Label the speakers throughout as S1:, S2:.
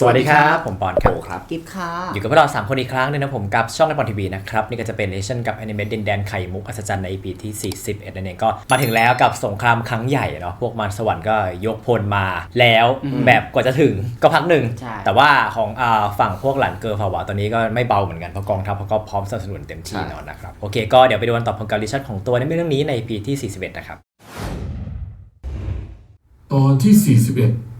S1: สวัสดีครับ ผมปอนครับ
S2: โอครับ
S3: กิฟค่ะ
S1: อยู่กับพวกเรา 3 คนอีกครั้งหนึงนะผมกับช่องในปอนทีวีนะครับ นี่ก็จะเป็นเนชั่นกับแอนิเมตดินแดนไข่มุกอัศจรรย์ใน EP ที่ 41นั่นเองก็มาถึงแล้วกับสงครามครั้งใหญ่เนาะพวกมารสวรรค์ก็ยกพลมาแล้วแบบกว่าจะถึงก็พักหนึ่ง
S3: ใช่
S1: แต่ว่าของอ่าฝั่งพวกหลันเกอร์ภาวะตอนนี้ก็ไม่เบาเหมือนกันเพราะกองทัพเขาก็พร้อมสนับสนุนเต็มที่
S2: ใช่
S1: เนอนนะครับโอเคก็เดี๋ยวไปดูกันต่อผลการดิชั่นของตัวในเรื่องนี้ใน EP ที่ 41 นะครับ
S4: ตอนที่ 41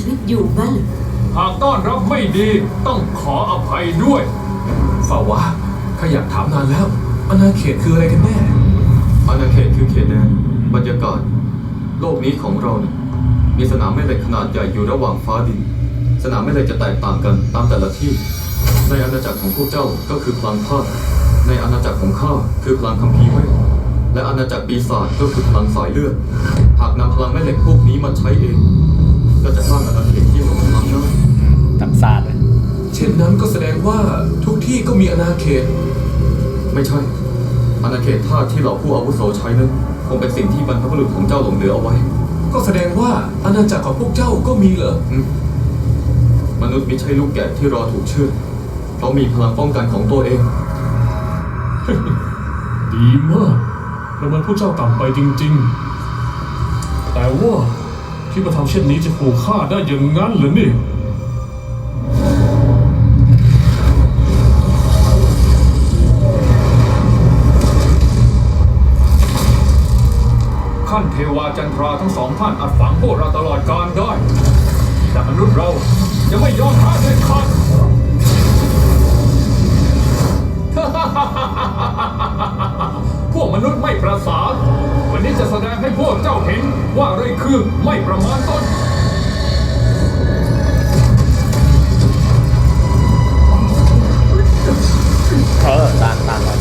S5: ชีวิตอยู่งั้นเหรอ
S6: หากต้อนรับไม่ดีต้องขออภัยด้วย
S4: ฝ่าวะข้าอยากถามนานแล้ว อาณาเขตคืออะไรกันแน่
S7: อาณาเขตคือเขตแดนบรรยากาศ โลกนี้ของเราเนี่ยมีสนามแม่เหล็กขนาดใหญ่อยู่ระหว่างฟ้าดิน สนามแม่เหล็กจะแตกต่างกันตามแต่ละที่ ในอาณาจักรของพวกเจ้าก็คือพลังธาตุในอาณาจักรของข้าคือพลังคัมภีร์เวทและอาณาจักรปีศาจก็คือพลังสายเลือด หากนำพลังแม่เหล็กพวกนี้มาใช้เอง ก็จะสร้างอาณาเขตที่ทรงพลังได้
S1: จำซาดเลย
S4: เช่นนั้นก็แสดงว่าทุกที่ก็มีอาณาเขต
S7: ไม่ใช่ อาณาเขตธาตุที่เหล่าผู้อาวุโสใช้นั้นคงเป็นสิ่งที่บรรพบุรุษของเจ้าหลงเหลือเอาไว้
S4: ก็แสดงว่าอาณาจักรของพวกเจ้าก็มีเหรอ
S7: มนุษย์มิใช่ลูกแกะที่รอถูกเชือดเพราะมีพลังป้องกันของตัวเอง
S4: ดีมากเรามันผู้เจ้าต่ำไปจริง ๆ แต่ว่า ที่มาทำเช่นนี้จะขู่ฆ่าได้อย่างนั้นเหรอนี่
S6: ขั้นเทวาจันทราทั้งสองท่านอาจฝังพวกเราตลอดกาลได้ แต่มนุษย์เราจะไม่ยอมแพ้เด็ดขาดพ วกมนุษย์ไม่ประสาทวันนี้จะแสดงให้พวกเจ้าเห็นว่าอะไรคือไม่ประมาณตน
S1: เออตามตามไป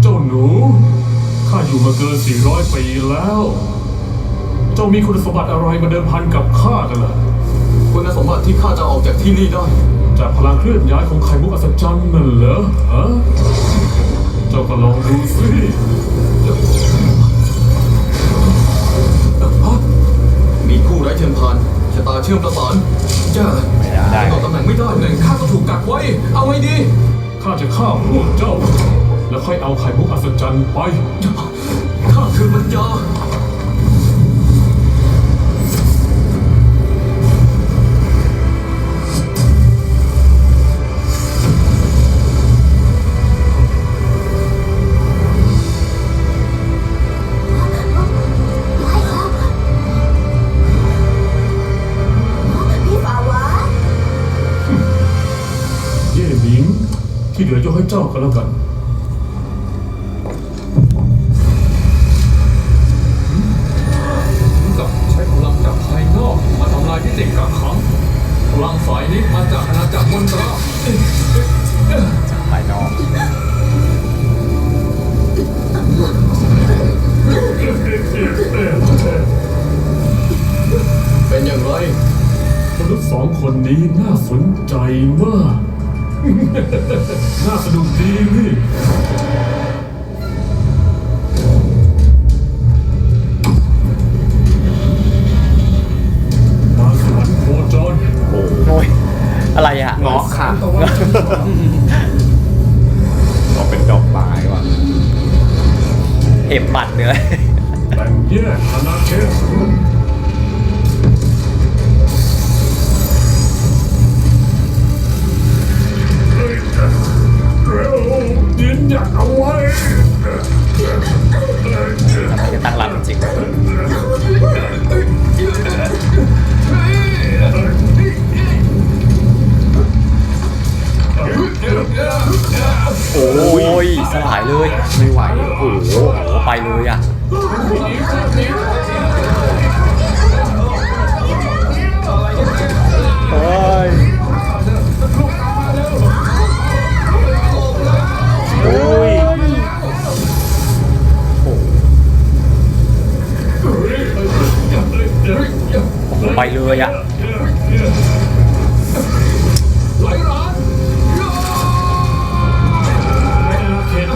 S1: เจ้า
S4: ห
S7: นู
S4: ข้าอยู่มาเกิน 400 ปีแล้ว เจ้ามีคุณสมบัติอะไรมาเดิมพันกับข้ากันล่ะ
S7: คุณสมบัติที่ข้าจะออกจากที่นี่ได้
S4: จากพลังเคลื่อนย้ายของไข่มุกอัศจรรย์นั่นเหรอฮะเจ้าก็ลองดูสิ
S7: มีผู้ไร้เทียมพานชะตาเชื่อมประสานจ้า
S1: ไม่ได้
S7: ต่อตำแหน่งไม่ได้
S4: หนึ่งข้าก็ถูกกักไว้ เอาไงดี ข้าจะฆ่าพวกเจ้า แล้วค่อยเอาไข่มุกอัศจรรย์ไป เหลือยกให้เจ้าก็แล้วกัน
S6: กับใช้พลังจากภายนอกมาทำลายที่เด็กกักขังพลังฝ่ายนี้มาจากอาณาจักรมนตราจาก
S1: ภายนอก
S7: เป็นอย่างไร
S4: มนุษย์สองคนนี้น่าสนใจมาก น่าสนุกดีนี่
S1: โจ
S2: รโอ้ยอะ
S8: ไรอะเงาะค่ะ
S2: ก็เป็นดอกไม้ว่ะ
S1: เห็บหมัดเนื้อ โอ้ยสลายเลย
S2: ไม่ไหว โอ้โห
S1: โอ้โหไปเลยอะ
S2: เฮ้ยโอ้ย
S1: โอ้โหไปเลยอะ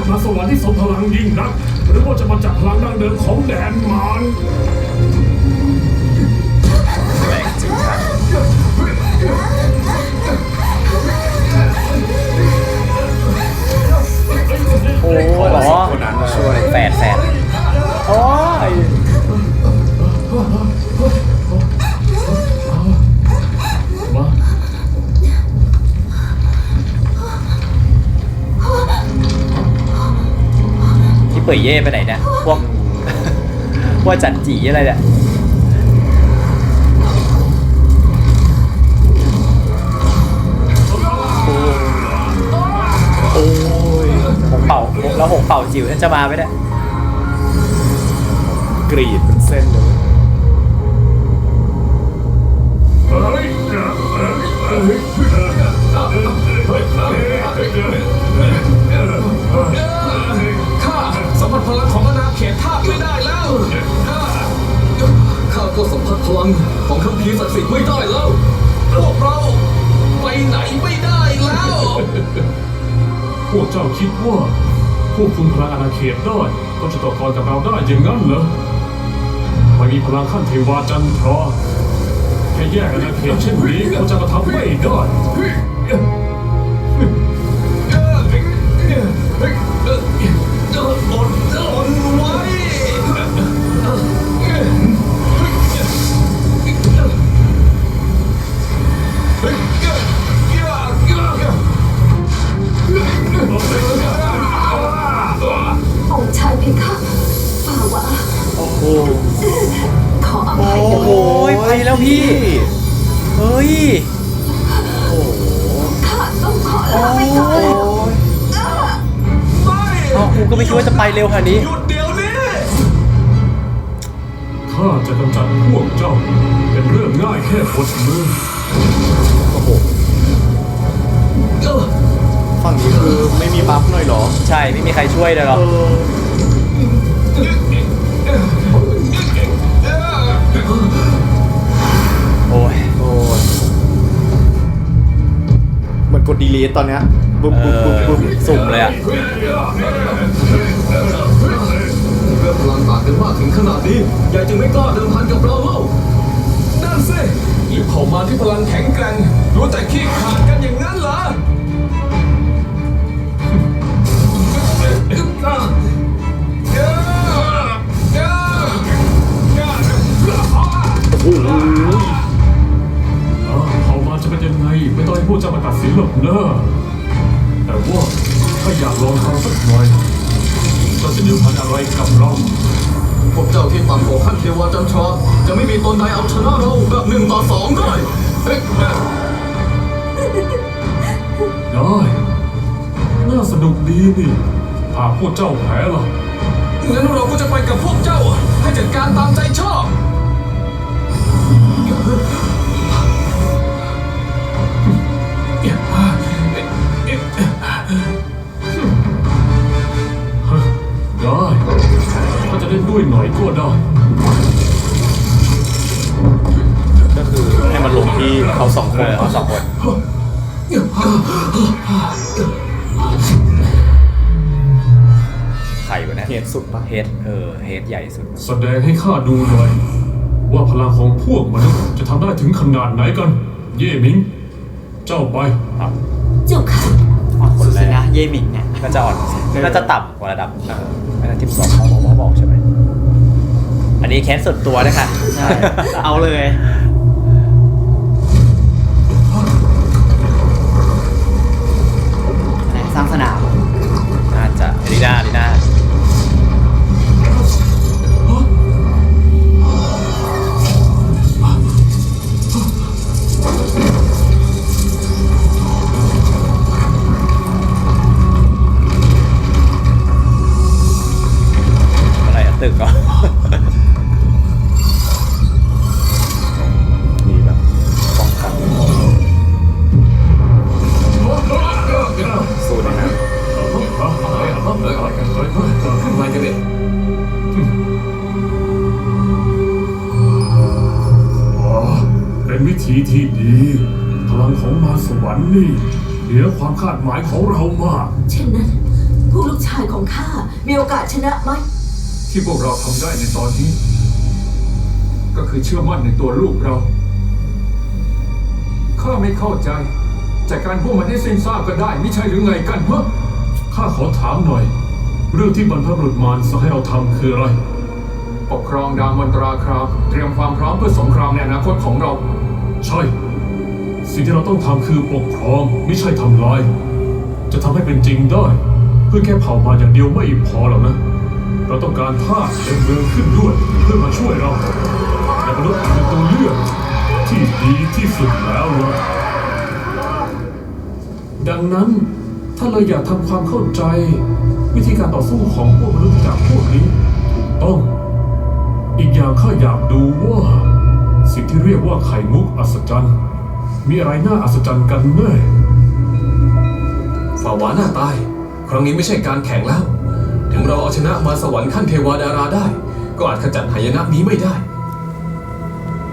S4: มาสวรรค์ที่สมพลังยิ่งนัก หรือว่าจะมาจากพลังดั้งเดิมของแดนมาร
S1: ที่เย่ไปไหนเนี่ยพวกพวกจันจีอะไรเนี่ย
S2: โอ้ย
S1: หงเป่าแล้วหงเป่าจิ๋วจะมาไหมเนี่ย
S2: กรีดเป็นเส้นเลย
S4: เฮ้
S8: มผัสพลังของอาณาเขตทาสไม่ได้แล้ว
S7: ข้าก็สัมผัสพลังของคัมภีร์ศักดิ์สิทธิ์ไม่ได้แล้ว
S8: พวกเราไปไหนไม่ได้แล้ว
S4: พวกเจ้าคิดว่าควบคุมพลังอาณาเขตได้ก็จะต่อกรกับเราได้อย่างนั้นเหรอไม่มีพลังขั้นเทวาจันทราแค่แยกอาณาเขตเช่นนี้ก็จะมาทำไม่ได้
S5: ขออภัยด้วย
S1: โอ้ยไปแล้วพี่ เฮ้ย
S5: ข้าต้องขอลาไปก่อน
S8: ไม่
S1: อ้าวกูก็ไม่คิดว่าจะไปเร็วขนาดนี้
S8: หยุดเดี๋ยวนี้
S4: ข้าจะกำจัดพวกเจ้า เป็นเรื่องง่ายแค่กดมือ
S2: ฝั่งนี้คือไม่มีบัฟหน่อยเหรอ
S1: ใช่ ไม่มีใครช่วยเลยหร
S2: เอ
S1: อ ก
S2: ดดีลีทตอนเนี้ยบึ้ม
S1: เอ
S2: บึ้มบึ้ม
S1: อ
S2: บึ้ม
S1: สุ่มเลยอะ
S7: เรื่องพลังต่างกันมากถึงขนาดนี้ยายจึงไม่กล้าเดิมพันกับเราเล่า
S8: นั่นสิหรือเผ่ามาที่พลังแข็งแกร่งรู้แต่ขี้ขลาดกันอย่างนั้นเหรอ
S2: โอ้โห
S4: อ้าวเขามา จะเป็นยังไง ไม่ต้องให้พวกเจ้ามาตัดสินหรอกเนอะแต่ว่าถ้าอยากลองทำสักหน่อยก็จะเดิมพันอะไรกับเรา
S7: พวกเจ้าที่ต่ำกว่าขั้นเทวาจันทราจะไม่มีตนใดเอาชนะเราแบบหนึ่งต่อสองได้เฮ้ย
S4: ได้น่าสนุกดีนี่หากพวกเจ้าแพ้ล่ะ
S8: งั้นเราก็จะไปกับพวกเจ้าให้จัดการตามใจชอบ
S4: นด้วยหน่อยก็ได้
S2: ก็คือให้มันลงที่เขาสองค
S1: เอนอเอาสองคนใครวะเนี่ย
S2: เหตุสุดปะ
S1: เฮดเออเฮดใหญ่สุด
S4: แสดงให้ข้าดูหน่อย ว่าพลังของพวกมนุษย์จะทำได้ถึงขนาดไหนกัน เย่หมิง เจ้าไป
S5: เจ้าค่ะ
S3: อ่อนสุดเลยนะเยหมิงเนี่ย
S1: ก็จะอ่อนก็จะต่ำกว่าระดับเอออันนั้นที่บอกเขาบอกเขาบอกใช่ไหม อันนี้แค้นสุดตัวเลยค่ะ
S3: ใช่ เอาเลยไหนสร้างสนาม
S4: ธีที่ดีพลังของมารสวรรค์นี่เหนือความคาดหมายของเรามาก
S5: เช่นนั้นผู้ลูกชายของข้ามีโอกาสชนะไหม
S6: ที่พวกเราทำได้ในตอนนี้ ก็คือเชื่อมั่นในตัวลูกเรา ข้าไม่เข้าใจ จัดการพวกมันให้สิ้นซากก็ได้ ไม่ใช่หรือไงกันฮะ
S4: ข้าขอถามหน่อย เรื่องที่บรรพบุรุษมารสั่งให้เราทำคืออะไร
S6: ปกครองดาวมนตราคราเตรียมความพร้อมเพื่อสงครามในอนาคตของเรา
S4: ใช่ สิ่งที่เราต้องทำคือปกครองไม่ใช่ทำลาย จะทำให้เป็นจริงได้ เพื่อแค่เผ่ามาอย่างเดียวไม่พอหรอกนะ เราต้องการทาสเต็มเมืองขึ้นด้วยเพื่อมาช่วยเราแต่มนุษย์เป็นตัวเลือกที่ดีที่สุดแล้วนะดังนั้นถ้าเราอยากทำความเข้าใจ วิธีการต่อสู้ของพวกมนุษย์จากพวกนี้ถูกต้อง อีกอย่างข้าอยากดูว่า สิ่งที่เรียกว่าไข่มุกอัศจรรย์ มีอะไรน่าอัศจรรย์กันแน่
S8: ฝ่าหวาหน้าตาย ครั้งนี้ไม่ใช่การแข่งแล้ว ถึงเราเอาชนะมาสวรรค์ขั้นเทวาดาราได้ ก็อาจขจัดหายนะนี้ไม่ได้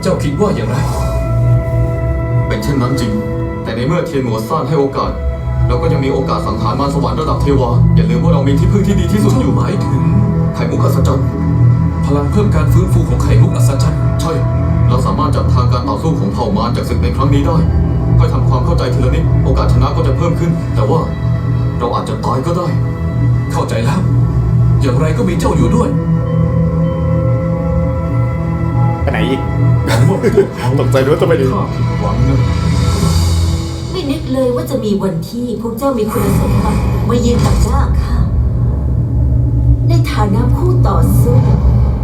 S8: เจ้าคิดว่าอย่างไร
S7: เป็นเช่นนั้นจริง แต่ในเมื่อเทียนหัวซ่านให้โอกาสเราก็ยังมีโอกาสสังหารมารสวรรค์ระดับเทวา อย่าลืมว่าเรามีที่พึ่งที่ดีที่สุดอยู่
S8: หมายถึง
S7: ไข่มุกอัศจรรย์
S8: พลังเพิ่มการฟื้นฟูของไข่มุกอัศจรรย์
S7: ใช่ เราสามารถจับทางการต่อสู้ของเผ่ามารจากศึกในครั้งนี้ได้ค่อยทำความเข้าใจทีละนิดโอกาสชนะก็จะเพิ่มขึ้น แต่ว่าเราอาจจะตายก็ได้
S8: เข้าใจแล้ว อย่างไรก็มีเจ้าอยู่ด้วย
S2: ไปไหนอีก
S4: หวังว่าพวกเขา
S2: ตกใจด้วยทำไมดี
S4: ข้าผิดหวังนะ
S5: ไม่นึกเลยว่าจะมีวันที่พวกเจ้ามีคุณสมบัติมายืนต่อหน้าข้าในฐานะคู่ต่อสู้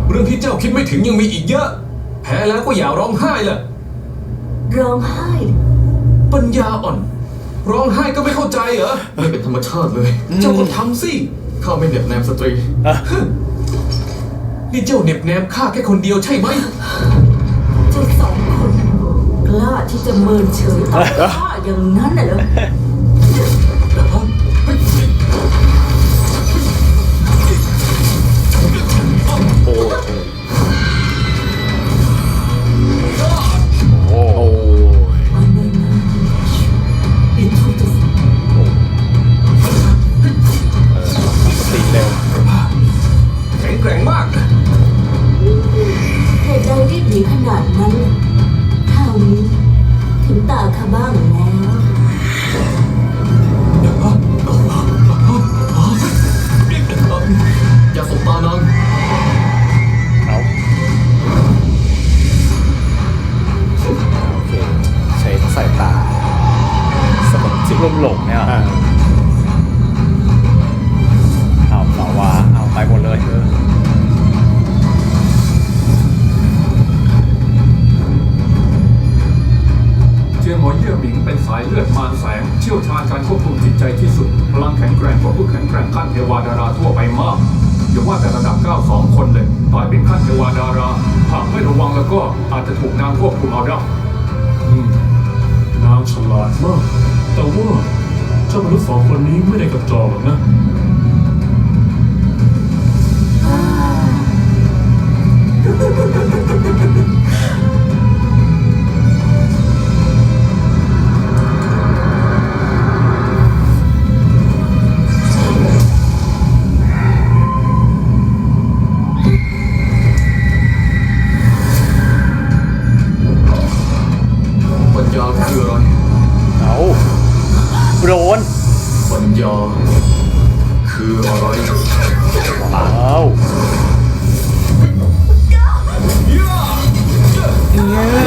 S8: เรื่องที่เจ้าคิดไม่ถึงยังมีอีกเยอะแพ้แล้วก็อย่าร้องไห้ล่ะ
S5: ร้องไห้
S8: ปัญญาอ่อน ร้องไห้ก็ไม่เข้าใจเหรอ
S7: ไม่เป็นธรรมชาติเลย
S8: เจ้าก็ทำสิ
S7: ข้าไม่เหน็บแนมสตรี
S8: นี่เจ้าเหน็บแนมข้าแค่คนเดียวใช่ไหม
S5: เจ้าสองคนกล้าที่จะเมินเฉยต่อข้าอย่างนั้นน่ะเหรอ
S2: อย่าา
S5: ง
S2: ค
S1: ว
S6: บคุมเอาได้
S4: อืมนางฉลาดมาก แต่ว่าเจ้ามนุษย์สองคนนี้ไม่ได้กระจอกหรอกนะ
S1: น
S7: ปัญญาคืออะไร
S1: ว้าว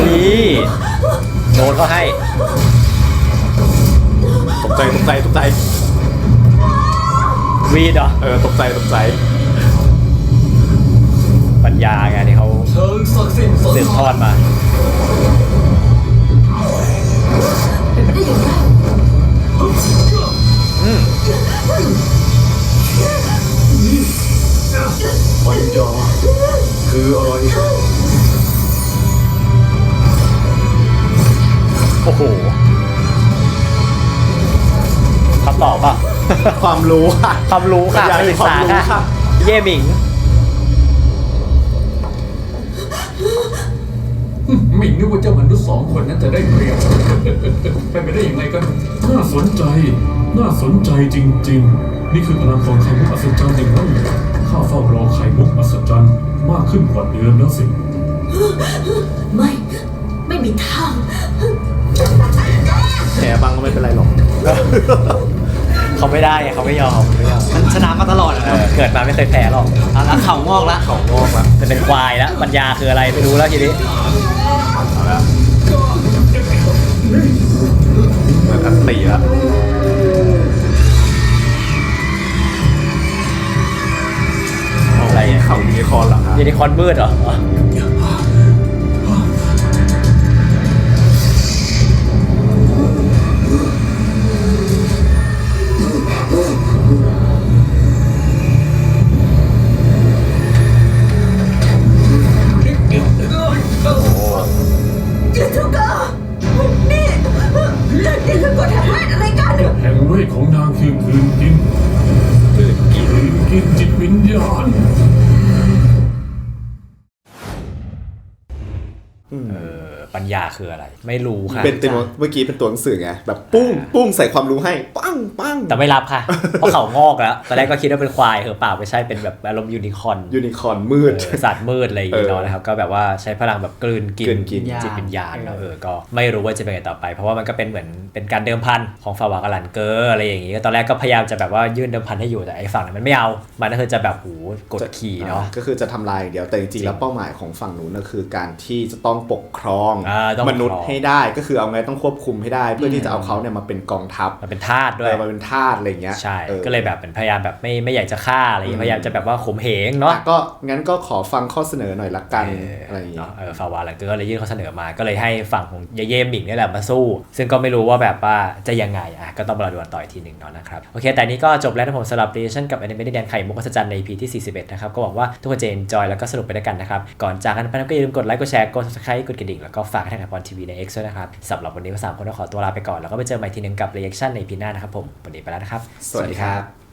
S1: นี่โดนเขาให้
S2: ตกใจตกใจตกใจ
S1: วีดเหรอ
S2: เออตกใจตกใจ
S1: ปัญญาไงที่เขา
S7: เชิงศักดิ์สิทธิ์
S1: สืบทอดมา
S5: เป็นไปได้ยังไง
S7: ปัญญาคืออะไร
S1: โอ้โหคำตอบป่ะ
S2: ความรู้ค่ะ
S1: ความรู้ค่ะ
S2: ปัญญา
S1: ไปศึกษา
S2: ความรู้
S1: ค่ะ
S2: ค่ะ
S1: เย่หมิง
S6: หมิงนึกว่าเจ้ามนุษย์สองคนนั้นจะได้เปรียบเป็นไปได้ยังไงกัน
S4: น่าสนใจ น่าสนใจจริง ๆ นี่คือพลังของไข่มุกอัศจรรย์อย่างนั้นเหรอ ข้าเฝ้ารอไข่มุกอัศจรรย์มากขึ้นกว่าเดิมแล้วสิ
S5: ไม่ ไม่มีทาง
S2: แพ้บ้างก็ไม่เป็นไรหรอก
S1: เขาไม่ได้ไงเขาไม่ยอมไม่ยอม
S3: มันชนะมาตลอดอะ
S1: เอ
S3: นะ
S1: อเกิดมาไม่เคยแพ้หรอก
S3: เอาละเข่างอกละ
S2: ของงอกละ
S1: จะเป็นควายแล้วปัญญาคืออะไรไม่รู้แล้วทีนี้
S2: เอาละมันอันตีละ ขายูนิคอร์นเหรอครับ
S1: ยูนิคอร์นมืดเหรอ
S5: คืออะไร
S1: ไม่รู้ค่ะ
S2: เป็นตัวเมื่อกี้เป็นตัวหนังสือไงแบบปุ้งปุ้งใส่ความรู้ให้ปั้งปั้ง
S1: แต่ไม่รับค่ะ เพราะเขางอกแล้วตอนแรกก็คิดว่าเป็นควายเหอะเปล่าไม่ใช่เป็นแบบอารมณ์ยูนิคอร์น
S2: ยูนิคอร์นมืด
S1: เออสัตว์มืดอะไรอย่างเงี้ย
S2: เออ
S1: เนาะนะครับก็แบบว่าใช้พลังแบบกลืนกิน
S2: กลืนกิน
S1: จิตวิญญาณเนอะเออก็ไม่รู้ว่าจะเป็นไงต่อไป เพราะว่ามันก็เป็นเหมือนเป็นการเดิมพันของฟาวากาลันเกอร์อะไรอย่างงี้ก็ตอนแรกก็พยายามจะแบบว่ายื่นเดิมพันให้อยู่แต่ไอ้ฝั่งนั้นมันไม่เอา มันก็คือจะแบบหูกดขี่เนาะ
S2: อ่ก็คือจะทำลายอย่างเดียวแต่จริงๆแล้วเป้าหมายของฝั่งนู้นก็คือการที่จะต้องปกครอง
S1: อ่าต้องปกครอง
S2: มนุษย์ให้ได้ก็คือเอาไงต้องควบคุมให้ได้ เพื่อที่จะเอาเขาเนี่ยมาเป็นกองทัพ
S1: มันเป็นทาสด้วย
S2: เออมาเป็นทาสอะไรเงี้ย
S1: ใช่
S2: ออ
S1: ก็เลยแบบเป็นพยายามแบบไม่ไม่อยากจะฆ่าอะไรอย่างเงี้ย
S2: อืม
S1: พยายามจะแบบว่าข่มเหงเนาะ
S2: อะก็งั้นก็ขอฟังข้อเสนอหน่อยละกันอะไรอย่างเงี้
S1: เนาะ
S2: ย
S1: เออฟาวาลันเกอร์ก็เลยยื่นข้อเสนอมาก็เลยให้ฝั่งของเยเย่หมิงนี่แหละมาสู้ ซึ่งก็ไม่รู้ว่าแบบว่าจะยังไงอะก็ต้องรอดูกันต่ออีกทีหนึ่งเนาะนะครับโอเคแต่นี้ก็จบแล้วนะผมสำหรับ reaction กับ Anime แดนไข่มุกอัศจรรย์ใน EP ที่ 41 นะครับ ก็หวังว่าทุกคนจะ enjoy แล้วก็สนุกไปด้วยกันนะครับ ก่อนจากกันไปก็อย่าลืมกดไลค์ กดแชร์ กด subscribe กดกระดิ่ง แล้วก็ฝากให้ทางพรทีวีใน X ด้วยนะครับสำหรับวันนี้ก็สามคนต้องขอตัวลาไปก่อนแล้วก็ไปเจอใหม่ทีหนึงกับ reaction ในพีหน้านะครับผมวันนี้ไปแล้วนะครับ
S2: สวัสดีครับ